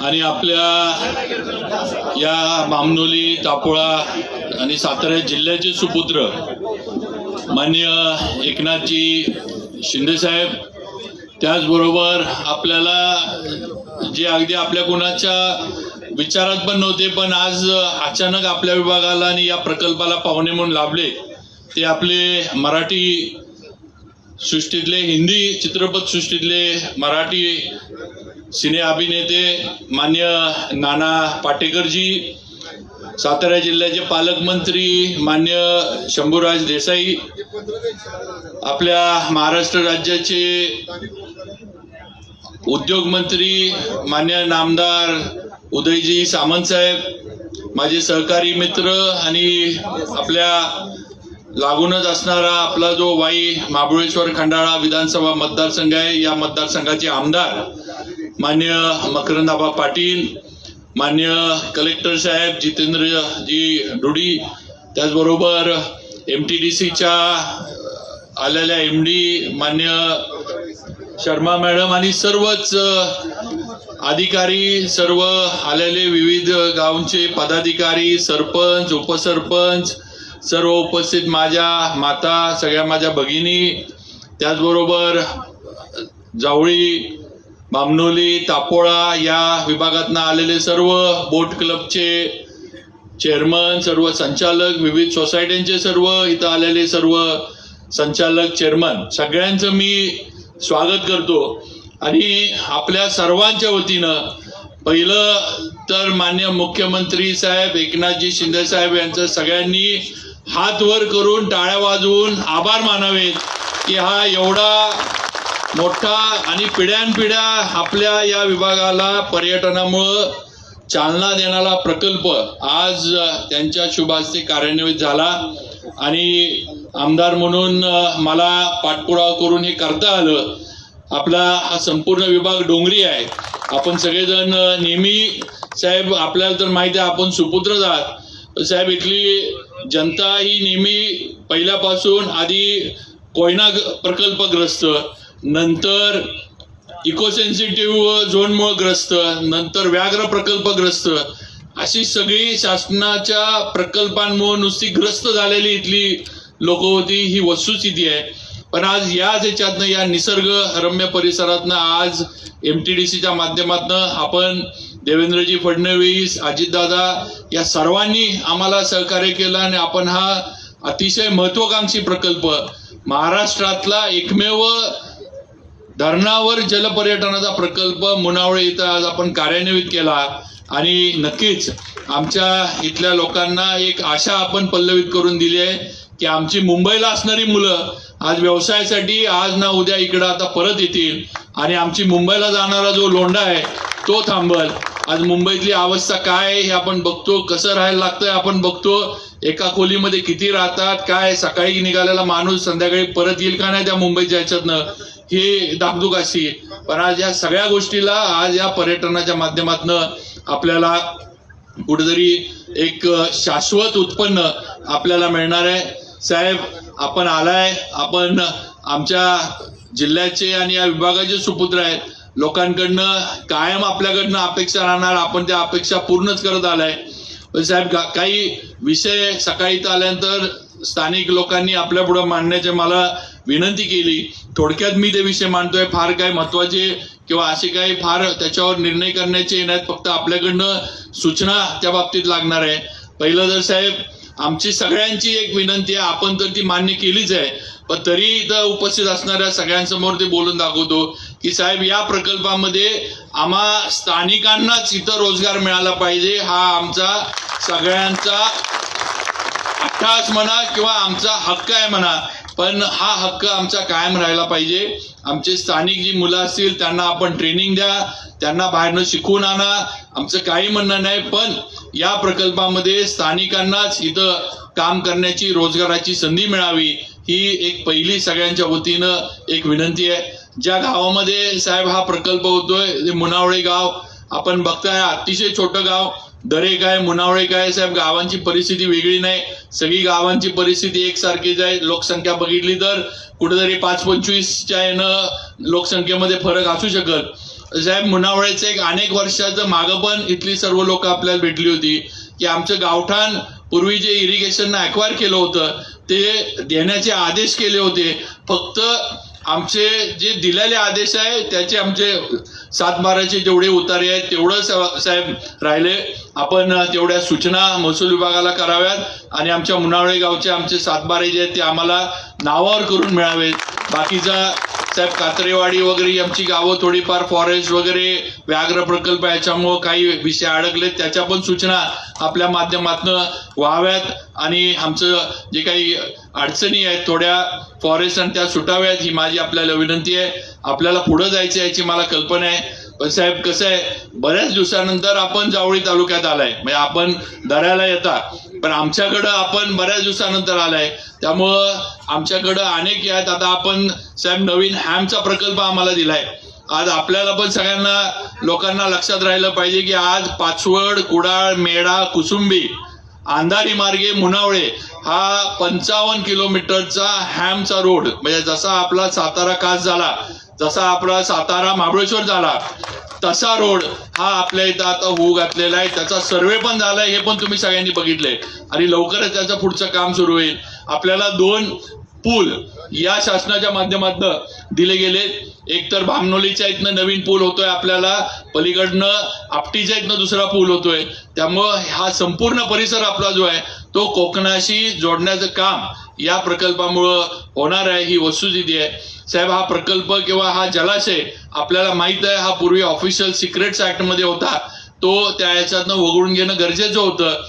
आणि आपल्या या मामनोली तापोळा आणि सातारा जिल्ह्याचे सुपुत्र मान्य एकनाथजी शिंदेसाहेब त्याचबरोबर आपल्याला जे अगदी आपल्या कोणाच्या विचारात पण नव्हते पण आज अचानक आपल्या विभागाला आणि या प्रकल्पाला पाहुणे म्हणून लाभले ते आपले मराठी सृष्टीतले हिंदी चित्रपट सृष्टीतले मराठी सिने अभिनेते मान्य नाना पाटेकरजी सातारा जिल्ह्याचे पालकमंत्री मान्य शंभूराज देसाई आपल्या महाराष्ट्र राज्याचे उद्योगमंत्री मान्य नामदार उदयजी सामंत साहेब माझे सहकारी मित्र आणि आपल्या लागूनच असणारा आपला जो वाई महाबळेश्वर खंडाळा विधानसभा मतदारसंघ आहे या मतदारसंघाचे आमदार मान्य मकरंदाबा पाटील मान्य कलेक्टर साहेब जितेंद्रजी डुडी त्याचबरोबर एम टी डी सीच्या आलेल्या एम डी मान्य शर्मा मॅडम आणि सर्वच अधिकारी सर्व आलेले विविध गावचे पदाधिकारी सरपंच उपसरपंच सर्व उपस्थित माझ्या माता सगळ्या माझ्या भगिनी त्याचबरोबर जावळी बामनोली तापोळा या विभागातनं आलेले सर्व बोट क्लबचे चेअरमन सर्व संचालक विविध सोसायट्यांचे सर्व इथं आलेले सर्व संचालक चेअरमन सगळ्यांचं मी स्वागत करतो. आणि आपल्या सर्वांच्या वतीनं पहिलं तर मान्य मुख्यमंत्री साहेब एकनाथजी शिंदे साहेब यांचं सगळ्यांनी हात वर करून टाळ्या वाजवून आभार मानावेत की हा एवढा मोठा आणि पिढ्यानपिढ्या आपल्या या विभागाला पर्यटनामुळं चालना देणारा प्रकल्प आज त्यांच्या शुभ कार्यान्वित झाला. आणि आमदार म्हणून मला पाठपुरावा करून हे करता आलं. आपला हा संपूर्ण विभाग डोंगरी आहे. आपण सगळेजण नेहमी साहेब आपल्याला तर माहिती आहे आपण सुपुत्रच आहात. साहेब इथली जनता ही नेहमी पहिल्यापासून आधी कोयना प्रकल्पग्रस्त. नंतर इकोसेन्सिटिव्ह झोनमुळं झोनमुळे ग्रस्त नंतर व्याघ्र प्रकल्पग्रस्त अशी सगळी शासनाच्या प्रकल्पांमुळे नुसती ग्रस्त झालेली इथली लोक होती ही वस्तुस्थिती आहे. पण आज याच ह्याच्यातनं या निसर्ग रम्य परिसरातनं आज एम टी डी सीच्या माध्यमातनं आपण देवेंद्रजी फडणवीस अजितदादा या सर्वांनी आम्हाला सहकार्य केलं आणि आपण हा अतिशय महत्वाकांक्षी प्रकल्प महाराष्ट्रातला एकमेव धरणावर जलपर्यटनाचा प्रकल्प मुनावळे इथं आज आपण कार्यान्वित केला. आणि नक्कीच आमच्या इथल्या लोकांना एक आशा आपण पल्लवित करून दिली आहे की आमची मुंबईला असणारी मुलं आज व्यवसायासाठी आज ना उद्या इकडं आता परत येतील. आणि आमची मुंबईला जाणारा जो लोंढा आहे तो थांबल. आज मुंबईतली अवस्था काय आहे हे आपण बघतो कसं राहायला लागतंय आपण बघतो. एका खोलीमध्ये किती राहतात काय सकाळी निघालेला माणूस संध्याकाळी परत येईल का नाही त्या मुंबईच्या ह्याच्यातनं हे दागदुग अशी. पण आज या सगळ्या गोष्टीला आज या पर्यटनाच्या माध्यमातनं आपल्याला कुठेतरी एक शाश्वत उत्पन्न आपल्याला मिळणार आहे. साहेब आपण आलाय आपण आमच्या जिल्ह्याचे आणि या विभागाचे सुपुत्र आहेत. लोकांकडनं कायम आपल्याकडनं अपेक्षा राहणार आपण त्या अपेक्षा पूर्णच करत आलाय. पण साहेब काही विषय सकाळी तर आल्यानंतर स्थानिक लोकांनी आपल्या पुढे मांडण्याची मला विनंती केली. थोडक्यात मी ते विषय मांडतोय. फार काही महत्त्वाचे किंवा असे काही फार त्याच्यावर निर्णय करण्याचे नाहीत फक्त आपल्याकडनं सूचना त्या बाबतीत लागणार आहे. पहिलं जर साहेब आमची सगळ्यांची एक विनंती आहे. आपण तर ती मान्य केलीच आहे. पण तरी इथं उपस्थित असणाऱ्या सगळ्यांसमोर ते बोलून दाखवतो की साहेब या प्रकल्पामध्ये आम्हा स्थानिकांनाच इथं रोजगार मिळाला पाहिजे. हा आमचा सगळ्यांचा अट्टास म्हणा किंवा आमचा हक्क आहे म्हणा. पण हा हक्क आमचा कायम राहिला पाहिजे. आमचे स्थानिक जी मुलं असतील त्यांना आपण ट्रेनिंग द्या त्यांना बाहेरनं शिकवून आणा. आमचं काही म्हणणं नाही पण या प्रकल्पामध्ये स्थानिकांनाच इथं काम करण्याची रोजगाराची संधी मिळावी ही एक पहिली सगळ्यांच्या वतीनं एक विनंती आहे. ज्या गावामध्ये साहेब हा प्रकल्प होतोय ते मुनावळे गाव आपण बघताय अतिशय छोटं गाव. दरे आहे मुनावळे काय साहेब गावांची परिस्थिती वेगळी नाही. सगळी गावांची परिस्थिती एकसारखीच आहे. लोकसंख्या बघितली तर कुठेतरी पाच पंचवीसच्या यानं लोकसंख्येमध्ये फरक असू शकत. साहेब मुनावळेचं एक अनेक वर्षाचं मागं पण इथली सर्व लोक आपल्याला भेटली होती. की आमचं गावठाण पूर्वी जे इरिगेशननं अक्वायर केलं होतं ते देण्याचे आदेश केले होते. फक्त आमचे जे दिलेले आदेश आहे त्याचे आमचे सातबाराचे जेवढे उतारे आहेत तेवढं सा- साहेब राहिले. आपण तेवढ्या सूचना महसूल विभागाला कराव्यात आणि आमच्या मुनावळे गावचे आमचे सातबारे जे आहेत ते आम्हाला नावावर करून मिळावेत. बाकीचा साहेब कात्रेवाडी वगैरे आमची गावं थोडीफार फॉरेस्ट वगैरे व्याघ्र प्रकल्प याच्यामुळं काही विषय अडकलेत. त्याच्या पण सूचना आपल्या माध्यमातून व्हाव्यात आणि आमचं जे काही अडचणी आहेत थोड्या फॉरेस्ट आणि त्या सुटाव्यात ही माझी आपल्याला विनंती आहे. आपल्याला पुढं जायचं याची मला कल्पना आहे. पण साहेब कसं आहे बऱ्याच दिवसानंतर आपण जावळी तालुक्यात आलाय. म्हणजे आपण दऱ्याला येता पण आमच्याकडं आपण बऱ्याच दिवसानंतर आलाय. त्यामुळं आमच्याकडं अनेक आहेत. आता आपण साहेब नवीन हॅमचा प्रकल्प आम्हाला दिलाय. आज आपल्याला पण सगळ्यांना लोकांना लक्षात राहिलं पाहिजे की आज पाचवड कुडाळ मेढा कुसुंबी अंधारी मार्गे मुनावळे हा पंचावन्न किलोमीटरचा हॅमचा रोड. म्हणजे जसा आपला सातारा कास झाला जसा आपला सातारा महाबळेश्वर झाला तसा रोड हा आपल्या इथं आता होऊ घातलेला आहे. त्याचा सर्वे पण झालाय हे पण तुम्ही सगळ्यांनी बघितलंय. आणि लवकरच त्याचं पुढचं काम सुरू होईल. आपल्याला दोन पूल या शासनाच्या माध्यमातून दिले गेले. एक तर भामनोलीच्या इथनं नवीन पूल होतोय आपल्याला पलीकडनं आपटीच्या इथनं दुसरा पूल होतोय. त्यामुळं हा संपूर्ण परिसर आपला जो आहे तो कोकणाशी जोडण्याचं काम या प्रकल्पामुळं होणार आहे ही वस्तुस्थिती आहे. साहेब हा प्रकल्प किंवा हा जलाशय आपल्याला माहीत आहे हा पूर्वी ऑफिशियल सिक्रेट्स ऍक्टमध्ये होता. तो त्या याच्यातनं वगळून घेणं गरजेचं होतं.